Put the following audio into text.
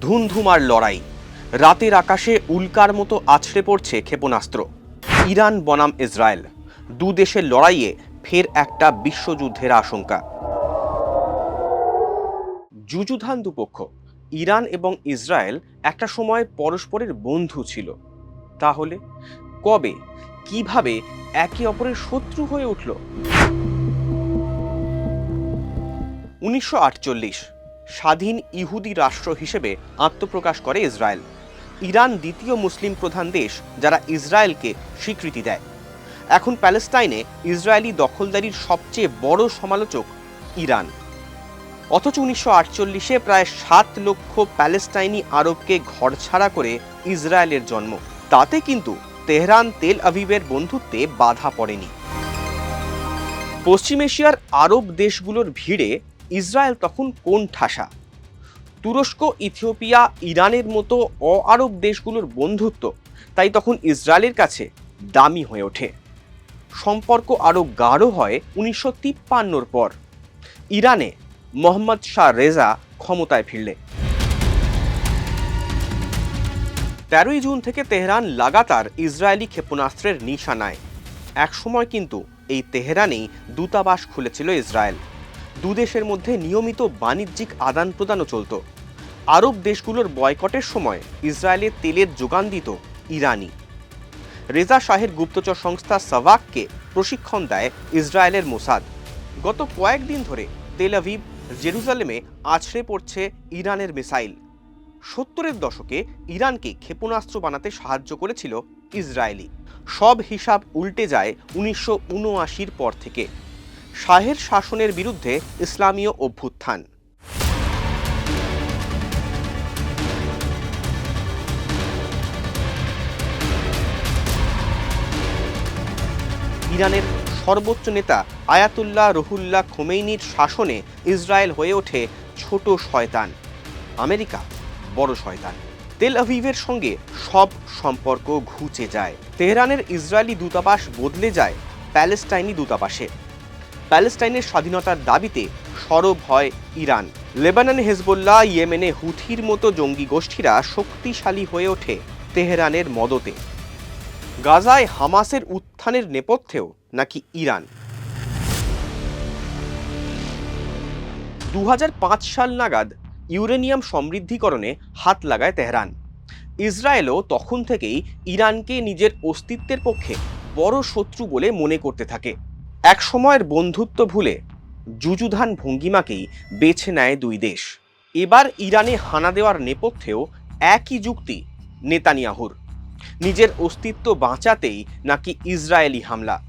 ধুমধুমার লড়াই। রাতের আকাশে উল্কার মতো আছড়ে পড়ছে ক্ষেপণাস্ত্র। ইরান বনাম ইসরায়েল, দু দেশের লড়াইয়ে ফের একটা বিশ্বযুদ্ধের আশঙ্কা। যুযুধান দুপক্ষ, ইরান এবং ইসরায়েল একটা সময় পরস্পরের বন্ধু ছিল। তাহলে কবে, কীভাবে একে অপরের শত্রু হয়ে উঠল? উনিশশো আটচল্লিশ স্বাধীন ইহুদি রাষ্ট্র হিসেবে আত্মপ্রকাশ করে ইসরায়েল। ইরান দ্বিতীয় মুসলিম প্রধান দেশ যারা ইসরায়েলকে স্বীকৃতি দেয়। এখন প্যালেস্টাইনে ইসরায়েলি দখলদারির সবচেয়ে বড় সমালোচক ইরান। অথচ উনিশশো আটচল্লিশে প্রায় সাত লক্ষ প্যালেস্টাইনি আরবকে ঘরছাড়া করে ইসরায়েলের জন্ম। তাতে কিন্তু তেহরান তেল আভিবের বন্ধুত্বে বাধা পড়েনি। পশ্চিম এশিয়ার আরব দেশগুলোর ভিড়ে ইসরায়েল তখন কোন ঠাসা? তুরস্ক, ইথিওপিয়া, ইরানের মতো অ আরব দেশগুলোর বন্ধুত্ব তাই তখন ইসরায়েলের কাছে দামি হয়ে ওঠে। সম্পর্ক আরও গাঢ় হয় উনিশশো তিপ্পান্নর পর। ইরানে মোহাম্মদ শাহ রেজা ক্ষমতায় ফিরলে। তেরোই জুন থেকে তেহরান লাগাতার ইসরায়েলি ক্ষেপণাস্ত্রের নিশানায়। একসময় কিন্তু এই তেহরানেই দূতাবাস খুলেছিল ইসরায়েল। দুদেশের মধ্যে নিয়মিত বাণিজ্যিক আদান প্রদানও চলত। আরব দেশগুলোর বয়কটের সময় ইসরায়েলে তেলের যোগান দিত ইরানি। রেজা শাহের গুপ্তচর সংস্থা সাভাককে প্রশিক্ষণ দেয় ইসরায়েলের মোসাদ। গত কয়েকদিন ধরে তেল আভিভ জেরুজালেমে আছড়ে পড়ছে ইরানের মিসাইল। সত্তরের দশকে ইরানকে ক্ষেপণাস্ত্র বানাতে সাহায্য করেছিল ইসরায়েলি। সব হিসাব উল্টে যায় উনিশশো পর থেকে। শাহের শাসনের বিরুদ্ধে ইসলামীয় অভ্যুত্থান। ইরানের সর্বোচ্চ নেতা আয়াতুল্লাহ রহুল্লাহ খোমেইনির শাসনে ইসরায়েল হয়ে ওঠে ছোট শয়তান। আমেরিকা বড় শয়তান। তেল আভিভের সঙ্গে সব সম্পর্ক ঘুচে যায়। তেহরানের ইসরায়েলি দূতাবাস বদলে যায় প্যালেস্টাইনি দূতাবাসে। প্যালেস্টাইনের স্বাধীনতার দাবিতে সরব হয় ইরান। লেবাননে হেজবোল্লাহ ইয়েমেনে হুথির মতো জঙ্গি গোষ্ঠীরা শক্তিশালী হয়ে ওঠে তেহরানের মদতে। গাজায় হামাসের উত্থানের নেপথ্যেও নাকি ইরান। দু হাজার পাঁচ সাল নাগাদ ইউরেনিয়াম সমৃদ্ধিকরণে হাত লাগায় তেহরান। ইসরায়েলও তখন থেকেই ইরানকে নিজের অস্তিত্বের পক্ষে বড় শত্রু বলে মনে করতে থাকে। এক সময়ের বন্ধুত্ব ভুলে যুযুধান ভঙ্গিমাকেই বেছে নেয় দুই দেশ। এবার ইরানে হানা দেওয়ার নেপথ্যেও একই যুক্তি নেতানিয়াহুর। নিজের অস্তিত্ব বাঁচাতেই নাকি ইসরায়েলি হামলা।